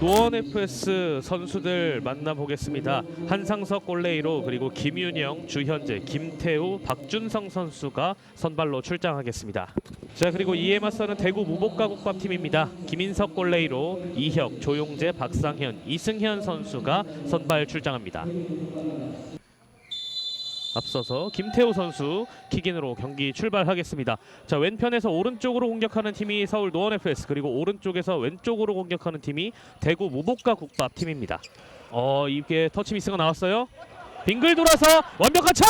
노원 FS 선수들 만나보겠습니다. 한상석 골레이로 그리고 김윤영, 주현재, 김태우, 박준성 선수가 선발로 출장하겠습니다. 자 그리고 이에 맞서는 대구 무복가 국밥 팀입니다. 김인석 골레이로 이혁, 조용재, 박상현, 이승현 선수가 선발 출장합니다. 앞서서 김태우 선수 킥인으로 경기 출발하겠습니다. 자 왼편에서 오른쪽으로 공격하는 팀이 서울 노원 FS 그리고 오른쪽에서 왼쪽으로 공격하는 팀이 대구 무복가 국밥 팀입니다. 어 이게 터치 미스가 나왔어요. 빙글 돌아서 완벽한 차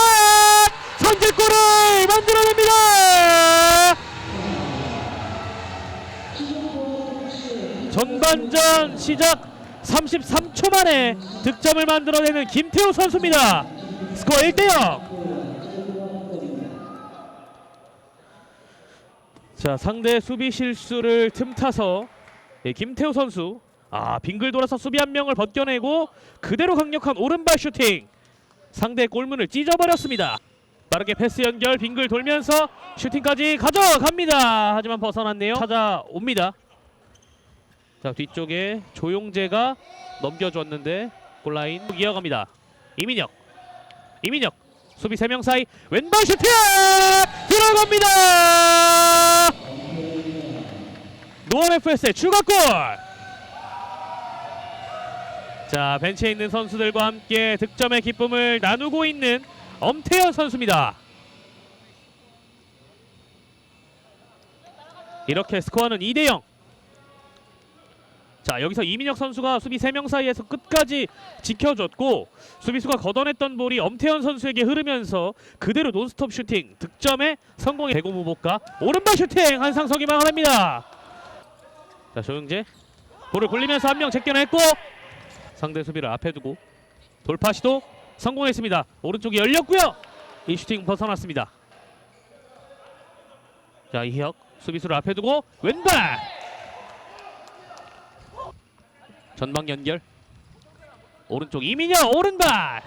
선제골을 만들어냅니다. 전반전 시작 33초 만에 득점을 만들어내는 김태우 선수입니다. 스코어 1대 0. 자 상대 수비 실수를 틈타서 예, 김태우 선수 아 빙글 돌아서 수비 한 명을 벗겨내고 그대로 강력한 오른발 슈팅 상대 골문을 찢어버렸습니다. 빠르게 패스 연결 빙글 돌면서 슈팅까지 가져갑니다. 하지만 벗어났네요. 찾아옵니다. 자 뒤쪽에 조용재가 넘겨줬는데 골라인 이어갑니다. 이민혁 이민혁 수비 세명 사이 왼발 슈팅 들어갑니다. 노원 FS의 추가골. 자 벤치에 있는 선수들과 함께 득점의 기쁨을 나누고 있는 엄태현 선수입니다. 이렇게 스코어는 2대 0. 자 여기서 이민혁 선수가 수비 3명 사이에서 끝까지 지켜줬고 수비수가 걷어냈던 볼이 엄태현 선수에게 흐르면서 그대로 논스톱 슈팅 득점에 성공해 대구 무복가 오른발 슈팅 한상석이 막아냅니다. 자 조영재 볼을 굴리면서 한 명 제껴냈고 상대 수비를 앞에 두고 돌파 시도 성공했습니다. 오른쪽이 열렸고요. 이 슈팅 벗어났습니다. 자 이혁 수비수를 앞에 두고 왼발 전방 연결. 오른쪽 이민혁 오른발!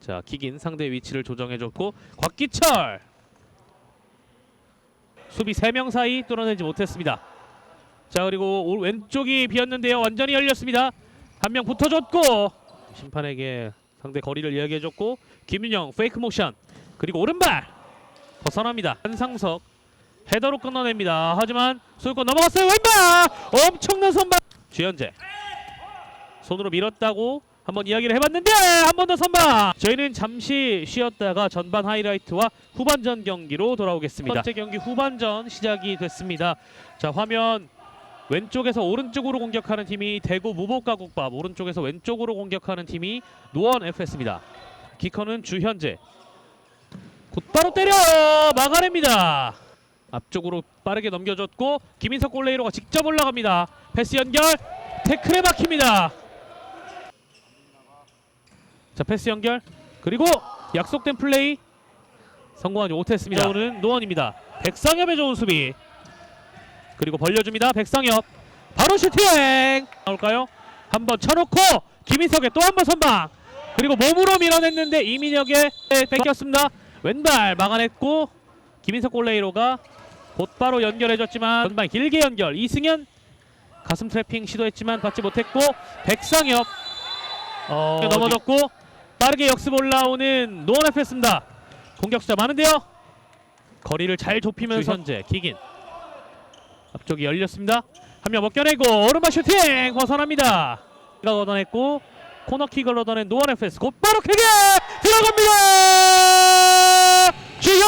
자 킥인 상대 위치를 조정해줬고 곽기철! 수비 3명 사이 뚫어내지 못했습니다. 자 그리고 오- 왼쪽이 비었는데요. 완전히 열렸습니다. 한 명 붙어줬고 심판에게 상대 거리를 이야기해줬고 김윤영 페이크 모션. 그리고 오른발! 벗어납니다. 한상석 헤더로 끊어냅니다. 하지만 소유권 넘어갔어요. 왼발 엄청난 선발. 주현재 손으로 밀었다고 한번 이야기를 해봤는데 한 번 더 선방. 저희는 잠시 쉬었다가 전반 하이라이트와 후반전 경기로 돌아오겠습니다. 첫 번째 경기 후반전 시작이 됐습니다. 자 화면 왼쪽에서 오른쪽으로 공격하는 팀이 대구 무복가국밥, 오른쪽에서 왼쪽으로 공격하는 팀이 노원 FS입니다. 키커는 주현재. 곧바로 때려 막아냅니다. 앞쪽으로 빠르게 넘겨줬고 김인석 골레이로가 직접 올라갑니다. 패스 연결 태클에 막힙니다. 자 패스 연결 그리고 약속된 플레이 성공하지 못했습니다. 오는 노원입니다. 백상엽의 좋은 수비 그리고 벌려줍니다. 백상엽 바로 슈팅 나올까요? 한번 쳐놓고 김인석의 또 한 번 선방 그리고 몸으로 밀어냈는데 이민혁의 뺏겼습니다. 왼발 막아냈고 김인석 골레이로가 곧바로 연결해줬지만 전방 길게 연결. 이승현 가슴 트래핑 시도했지만 받지 못했고 백상엽 어, 넘어졌고 빠르게 역습 올라오는 노원 FS입니다. 공격수자 많은데요? 거리를 잘 좁히면서 현재 기긴. 앞쪽이 열렸습니다. 한 명 벗겨내고 오른발 슈팅! 벗어납니다. 가 얻어냈고 코너킥을 얻어낸 노원 FS 곧바로 크게 들어갑니다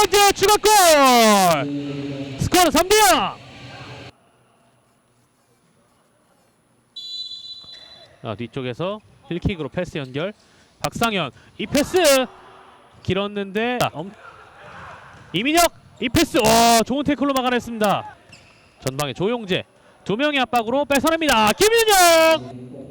주현재 추가골 스코어는 3대 0. 아, 뒤쪽에서 힐킥으로 패스 연결. 박상현 이 패스 길었는데 아, 엄... 이민혁 이 패스 와 좋은 태클로 막아냈습니다. 전방에 조용재 두 명의 압박으로 뺏어냅니다. 김윤영